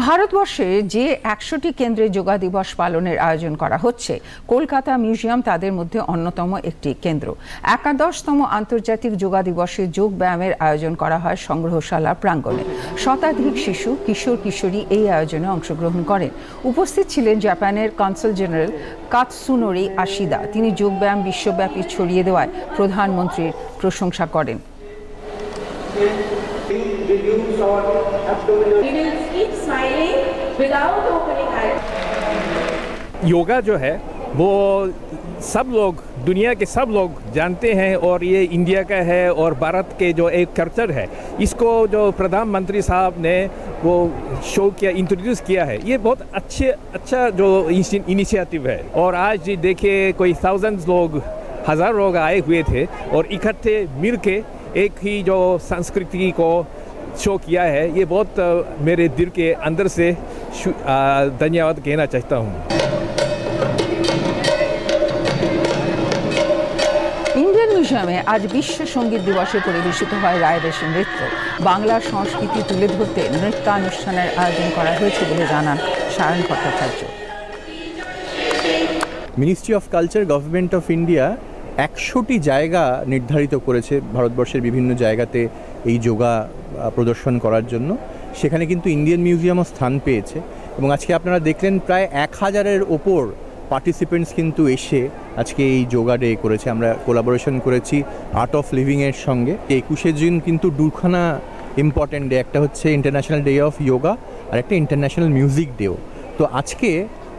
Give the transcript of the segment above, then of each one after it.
ভারতবর্ষে যে একশোটি কেন্দ্রে যোগা দিবস পালনের আয়োজন করা হচ্ছে, কলকাতা মিউজিয়াম তাদের মধ্যে অন্যতম একটি কেন্দ্র। একাদশতম আন্তর্জাতিক যোগা দিবসে যোগ ব্যায়ামের আয়োজন করা হয় সংগ্রহশালা প্রাঙ্গণে। শতাধিক শিশু, কিশোর, কিশোরী এই আয়োজনে অংশগ্রহণ করেন। উপস্থিত ছিলেন জাপানের কনসাল জেনারেল কাতসুনোরি আশিদা। তিনি যোগব্যায়াম বিশ্বব্যাপী ছড়িয়ে দেওয়ায় প্রধানমন্ত্রীর প্রশংসা করেন। Reduce our abdominal We will keep smiling without opening eyes. Yoga जो है वो सब लोग दुनिया के सब लोग जानते हैं और ये इंडिया का है और भारत के जो एक कल्चर है इसको जो प्रधानमंत्री साहब ने वो शो किया इंट्रोड्यूस किया है ये बहुत अच्छे अच्छा जो इनिशिएटिव है और आज देखिए कोई थाउजेंड्स लोग हज़ार लोग आए हुए थे और इकट्ठे मिल के एक ही जो संस्कृति को शो किया है ये बहुत अ, मेरे दिल के अंदर से शु- अ, धन्यवाद कहना चाहता हूँ ইন্ডিয়ান মিউজিয়ামে আজ বিশ্ব সঙ্গীত দিবসে পরিবেশিত হয় রায়দেশী নৃত্য বাংলার সংস্কৃতি তুলে ধরতে নৃত্যানুষ্ঠানের আয়োজন করা হয়েছে বলে জানান Sayan Bhattacharya ministry of culture government of India একশোটি জায়গা নির্ধারিত করেছে ভারতবর্ষের বিভিন্ন জায়গাতে এই যোগা প্রদর্শন করার জন্য। সেখানে কিন্তু ইন্ডিয়ান মিউজিয়ামও স্থান পেয়েছে এবং আজকে আপনারা দেখলেন প্রায় এক হাজারের ওপর পার্টিসিপেন্টস কিন্তু এসে আজকে এই যোগা ডে করেছে। আমরা কোলাবোরেশন করেছি আর্ট অফ লিভিংয়ের সঙ্গে। একুশে জুন কিন্তু দুখানা ইম্পর্ট্যান্ট ডে একটা হচ্ছে ইন্টারন্যাশনাল ডে অফ যোগা আর একটা ইন্টারন্যাশনাল মিউজিক ডেও তো আজকে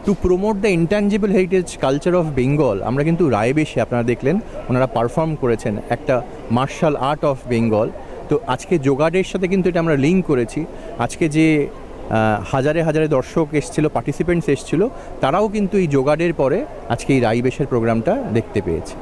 to promote the intangible heritage culture of Bengal আমরা কিন্তু রায়বেশে আপনারা দেখলেন, ওনারা পারফর্ম করেছেন একটা মার্শাল আর্ট অফ বেঙ্গল তো আজকে যোগাডের সাথে কিন্তু এটা আমরা লিঙ্ক করেছি। আজকে যে হাজারে হাজারে দর্শক এসছিল পার্টিসিপেন্টস এসছিল, তারাও কিন্তু এই যোগাডের পরে আজকে এই রাইবেশের প্রোগ্রামটা দেখতে পেয়েছে।